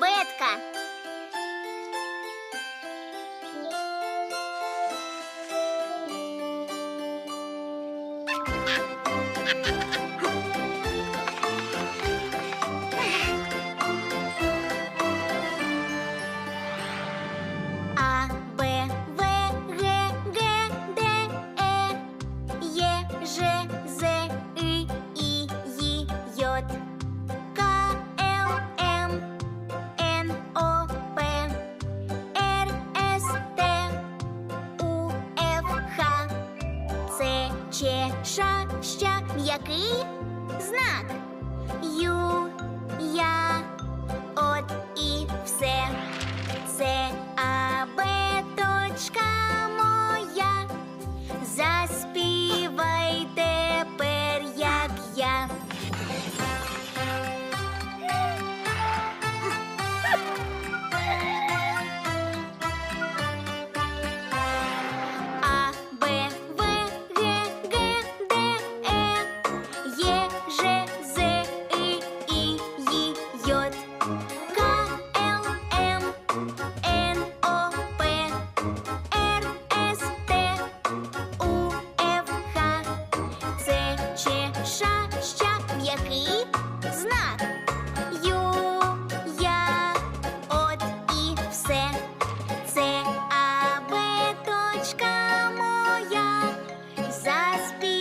Бетка. Ще ща, який знак? Ю, я. must be